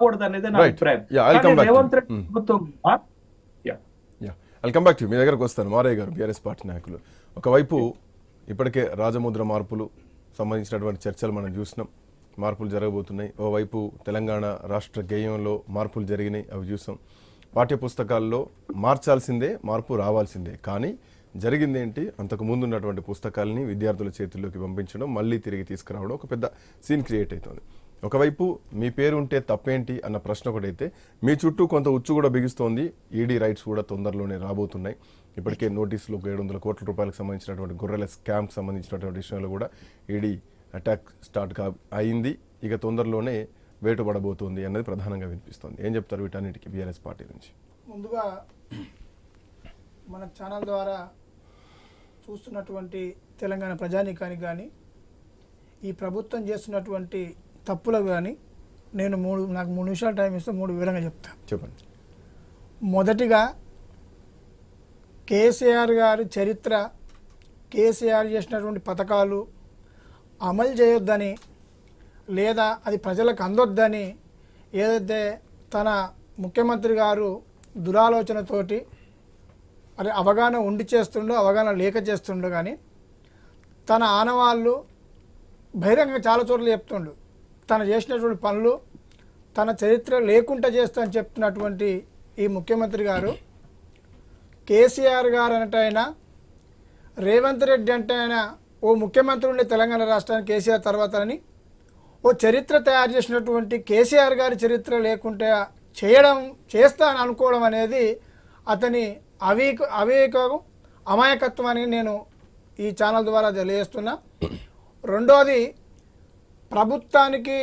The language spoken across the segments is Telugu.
రాకూడదు అనేది నా. అభిప్రాయం. రేవంత్. రెడ్డి Mm. ప్రభుత్వం ఆ? Yeah. Yeah I'll come back to మీ దగ్గరకు వస్తాను. మారయ్య గారు బీఆర్ఎస్ పార్టీ నాయకులు. ఒకవైపు ఇప్పటికే రాజముద్ర మార్పులు సంబంధించినటువంటి చర్చలు మనం చూసినాం. మార్పులు జరగబోతున్నాయి. ఓవైపు తెలంగాణ రాష్ట్ర గేయంలో మార్పులు జరిగినాయి. అవి చూసాం. పాఠ్య పుస్తకాల్లో మార్చాల్సిందే మార్పు రావాల్సిందే. కానీ జరిగింది ఏంటి? అంతకు ముందు ఉన్నటువంటి పుస్తకాలని విద్యార్థుల చేతుల్లోకి పంపించడం మళ్ళీ తిరిగి తీసుకురావడం ఒక పెద్ద సీన్ క్రియేట్ అవుతుంది. ఒకవైపు మీ పేరు ఉంటే తప్పేంటి అన్న ప్రశ్న ఒకటైతే మీ చుట్టూ కొంత ఉచ్చు కూడా బిగిస్తోంది. ఈడీ రైట్స్ కూడా తొందరలోనే రాబోతున్నాయి. ఇప్పటికే నోటీసులు ఒక ఏడు వందల కోట్ల రూపాయలకు సంబంధించినటువంటి గొర్రెల స్కామ్కి సంబంధించినటువంటి విషయంలో కూడా ఈడీ అటాక్ స్టార్ట్ కా అయింది. ఇక తొందరలోనే వేటుపడబోతోంది అన్నది ప్రధానంగా వినిపిస్తోంది. ఏం చెప్తారు వీటన్నిటికి బీఆర్ఎస్ పార్టీ నుంచి? ముందుగా మన ఛానల్ ద్వారా చూస్తున్నటువంటి తెలంగాణ ప్రజానీకానికి కానీ ఈ ప్రభుత్వం చేస్తున్నటువంటి తప్పులకు కానీ నేను మూడు నాకు మూడు నిమిషాలు టైం ఇస్తే మూడు వివరంగా చెప్తాను చెప్పండి. మొదటిగా కేసీఆర్ గారి చరిత్ర కేసీఆర్ చేసినటువంటి పథకాలు అమలు చేయొద్దని లేదా అది ప్రజలకు అందొద్దని ఏదైతే తన ముఖ్యమంత్రి గారు దురాలోచనతోటి మరి అవగాహన ఉండి చేస్తుండో అవగాహన లేక చేస్తుండో కానీ తన ఆనవాళ్ళు బహిరంగంగా చాలా చోట్ల చెప్తుండు. తను చేసినటువంటి పనులు తన చరిత్ర లేకుండా చేస్తా అని చెప్తున్నటువంటి ఈ ముఖ్యమంత్రి గారు కేసీఆర్ గారు అనటైనా రేవంత్ రెడ్డి అంటే ఆయన ఓ ముఖ్యమంత్రి ఉండే తెలంగాణ రాష్ట్రానికి కేసీఆర్ తర్వాత అని ఓ చరిత్ర తయారు చేసినటువంటి కేసీఆర్ గారి చరిత్ర లేకుంటే చేయడం చేస్తా అని అనుకోవడం అనేది అతని అవిక అవివేకం అమాయకత్వం అని నేను ఈ ఛానల్ ద్వారా తెలియజేస్తున్నా. రెండోది ప్రభుత్వానికి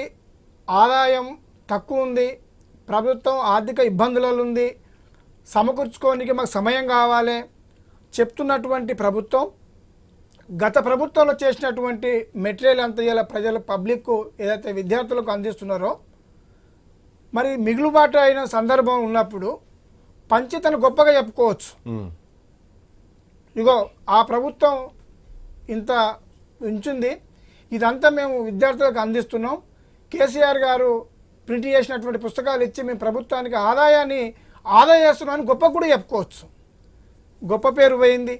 ఆదాయం తక్కువ ఉంది ప్రభుత్వం ఆర్థిక ఇబ్బందులలో ఉంది సమకూర్చుకోనికి మాకు సమయం కావాలి చెప్తున్నటువంటి ప్రభుత్వం గత ప్రభుత్వంలో చేసినటువంటి మెటీరియల్ అంతా ఇలా ప్రజల పబ్లిక్ ఏదైతే విద్యార్థులకు అందిస్తున్నారో మరి మిగులుబాటు అయిన సందర్భం ఉన్నప్పుడు పంచితను గొప్పగా చెప్పుకోవచ్చు. ఇగో ఆ ప్రభుత్వం ఇంత ఉంచుంది ఇదంతా మేము విద్యార్థులకు అందిస్తున్నాం కేసీఆర్ గారు ప్రింట్ చేసినటువంటి పుస్తకాలు ఇచ్చి మేము ప్రభుత్వానికి ఆదాయాన్ని ఆదా చేస్తున్నామని గొప్ప కూడా చెప్పుకోవచ్చు గొప్ప పేరు పోయింది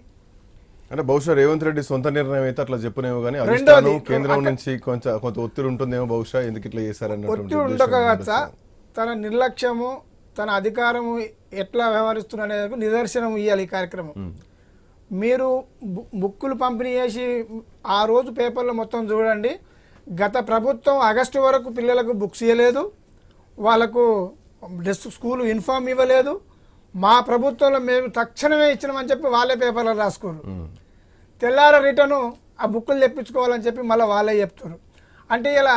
అంటే బహుశా రేవంత్ రెడ్డి సొంత నిర్ణయం అయితే అట్లా చెప్పనేమో కానీ అధిష్టానం కేంద్రం నుంచి కొంచెం కొంత ఒత్తిడి ఉంటుందేమో బహుశా ఎందుకు ఇట్లా చేశారన్నటువంటి ఒత్తిడి ఉండొచ్చు. తన నిర్లక్ష్యము తన అధికారము ఎట్లా వ్యవహరిస్తున్న అనేది నిదర్శనం ఇవ్వాలి ఈ కార్యక్రమం. మీరు బుక్కులు పంపిణీ చేసి ఆ రోజు పేపర్లో మొత్తం చూడండి. గత ప్రభుత్వం ఆగస్టు వరకు పిల్లలకు బుక్స్ ఇవ్వలేదు వాళ్ళకు డ్రెస్ స్కూల్ యూనిఫామ్ ఇవ్వలేదు. మా ప్రభుత్వంలో మేము తక్షణమే ఇచ్చినామని చెప్పి వాళ్ళే పేపర్లో రాసుకోరు. తెల్లార రిటర్ను ఆ బుక్కులు తెప్పించుకోవాలని చెప్పి మళ్ళీ వాళ్ళే చెప్తారు అంటే ఇలా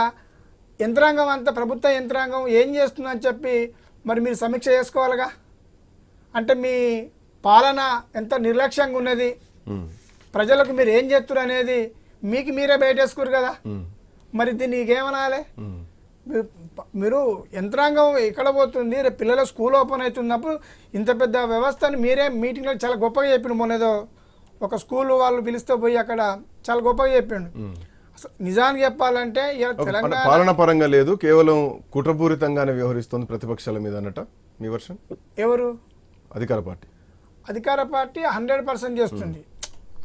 యంత్రాంగం అంతా ప్రభుత్వ యంత్రాంగం ఏం చేస్తుందని చెప్పి మరి మీరు సమీక్ష చేసుకోవాలిగా? అంటే మీ పాలన ఎంత నిర్లక్ష్యంగా ఉన్నది. ప్రజలకు మీరు ఏం చేస్తున్నారు అనేది మీకు మీరే బయటేసుకోరు కదా. మరి దీన్ని ఏమనాలి మీరు యంత్రాంగం ఎక్కడ పోతుంది? రేపు పిల్లల స్కూల్ ఓపెన్ అవుతున్నప్పుడు ఇంత పెద్ద వ్యవస్థని మీరే మీటింగ్లో చాలా గొప్పగా చెప్పిండు మొన్న ఏదో ఒక స్కూల్ వాళ్ళు పిలిస్తే పోయి అక్కడ చాలా గొప్పగా చెప్పిండు నిజానికి చెప్పాలంటే తెలంగాణ పాలన పరంగా లేదు కేవలం కుట్రపూరితంగానే వ్యవహరిస్తుంది ప్రతిపక్షాల మీద అన్నట మీ వర్షన్? ఎవరు? అధికార పార్టీ. అధికార పార్టీ హండ్రెడ్ పర్సెంట్ చేస్తుంది.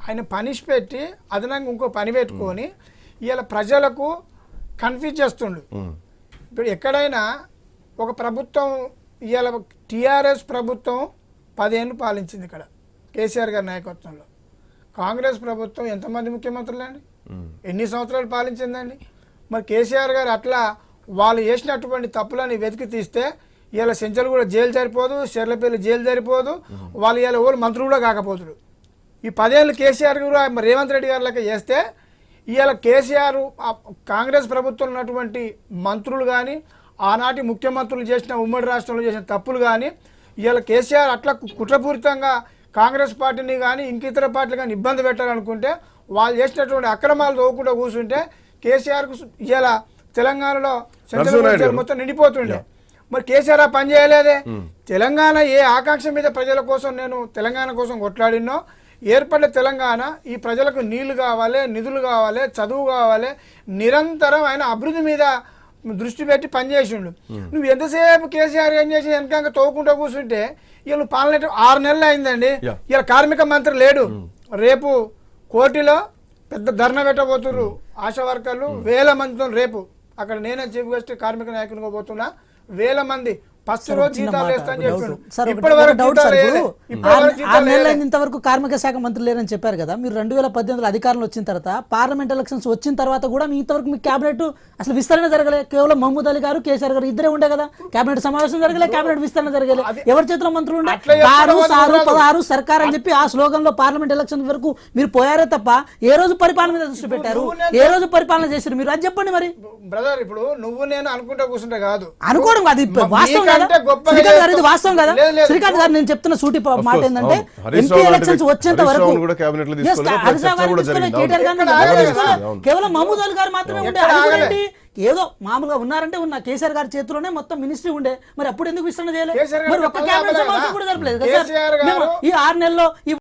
ఆయన పనిష్ పెట్టి అదనంగా ఇంకో పని పెట్టుకొని ఇవాళ ప్రజలకు కన్ఫ్యూజ్ చేస్తుండు. ఇప్పుడు ఎక్కడైనా ఒక ప్రభుత్వం ఇవాళ టీఆర్ఎస్ ప్రభుత్వం పదేళ్ళు పాలించింది ఇక్కడ కేసీఆర్ గారి నాయకత్వంలో. కాంగ్రెస్ ప్రభుత్వం ఎంతమంది ముఖ్యమంత్రులు అండి ఉమ్. ఎన్ని సంవత్సరాలు పాలించిందండి? మరి కేసీఆర్ గారు అట్లా వాళ్ళు చేసినటువంటి తప్పులని వెతికి తీస్తే ఇవాళ సెంచల్ కూడా జైలు సరిపోదు షెర్లపల్లి జైలు సరిపోదు వాళ్ళు ఇవాళ ఎవరు మంత్రులు కూడా కాకపోతుడు ఈ పదేళ్ళు కేసీఆర్ కూడా రేవంత్ రెడ్డి గారి లెక్క చేస్తే ఇవాళ కేసీఆర్ కాంగ్రెస్ ప్రభుత్వంలో ఉన్నటువంటి మంత్రులు కానీ ఆనాటి ముఖ్యమంత్రులు చేసిన ఉమ్మడి రాష్ట్రంలో చేసిన తప్పులు కానీ ఇవాళ కేసీఆర్ అట్లా కుట్రపూరితంగా కాంగ్రెస్ పార్టీని కానీ ఇంక ఇతర పార్టీలు కానీ ఇబ్బంది పెట్టాలనుకుంటే వాళ్ళు చేసినటువంటి అక్రమాలు తోకుండా కూర్చుంటే కేసీఆర్కు ఇవాళ తెలంగాణలో. మొత్తం నిండిపోతుండే. మరి కేసీఆర్ ఆ పని చేయలేదే. తెలంగాణ ఏ ఆకాంక్ష మీద ప్రజల కోసం నేను తెలంగాణ కోసం కొట్లాడినో ఏర్పడిన తెలంగాణ ఈ ప్రజలకు నీళ్ళు కావాలి నిధులు కావాలి చదువు కావాలి నిరంతరం ఆయన అభివృద్ధి మీద దృష్టి పెట్టి పనిచేసిండు నువ్వు ఎంతసేపు కేసీఆర్ ఏం చేసి వెనక తోకుంటూ కూర్చుంటే వీళ్ళు పాలన ఆరు నెలలు అయిందండి. ఇలా కార్మిక మంత్రి లేడు. రేపు కోర్టులో పెద్ద ధర్నా పెట్టబోతున్నారు ఆశా వర్కర్లు. వేల మందితో రేపు అక్కడ నేనే చీఫ్ గెస్ట్ కార్మిక నాయకునిగా పోతున్నా. వేల మంది ఫస్ట్ రోజు జీతాలు చెప్పిండు. ఇప్పటి వరకు జీతాలు ఆరు- ఆరు నెలలు. ఇంతవరకు కార్మిక శాఖ మంత్రి లేరని చెప్పారు కదా మీరు రెండు వేల పద్దెనిమిదిలో అధికారంలో వచ్చిన తర్వాత పార్లమెంట్ ఎలక్షన్స్ వచ్చిన తర్వాత కూడా మీ ఇంతవరకు మీ కేబినెట్ అసలు విస్తరణ జరగలే. కేవలం మహమూద్ అలీ గారు కేసీఆర్ గారు ఇద్దరే ఉండే కదా. కేబినెట్ సమావేశం జరగలే కేబినెట్ విస్తరణ జరగలే. ఎవరి చేతిలో మంత్రులు ఉండే? అట్లా చెప్తారు కారు వాళ్ళు సారు? పదహారు సర్కార్ అని చెప్పి ఆ స్లోగన్లో పార్లమెంట్ ఎలక్షన్ వరకు మీరు పోయారే తప్ప ఏ రోజు పరిపాలన మీద దృష్టి పెట్టారు? ఏ రోజు పరిపాలన చేశారు మీరు? అది చెప్పండి మరి. బ్రదర్ ఇప్పుడు నువ్వు నేను అనుకుంటా కూర్చుంటే కాదు. అనుకోవడం వాస్తవం కదా గొప్పగా శ్రీకాంత్ గారు ఇది చేస్తాం. వాస్తవం కదా. శ్రీకాంత్ గారు నేను చెప్తున్న సూటి మాట ఏంటంటే ఎంపీ ఎలక్షన్స్ వచ్చేంత వరకు. కేవలం మహమూద్ అలీ గారు మాత్రమే? ఏదో మామూలుగా ఉన్నారంటే ఉన్న కేసీఆర్ గారి చేతిలోనే మొత్తం మినిస్ట్రీ ఉండే. మరి అప్పుడు ఎందుకు విస్తరణ చేయలేదు? మరి ఒక్క సమావేశం? కూడా జరపలేదు ఈ ఆరు నెలల్లో ఈ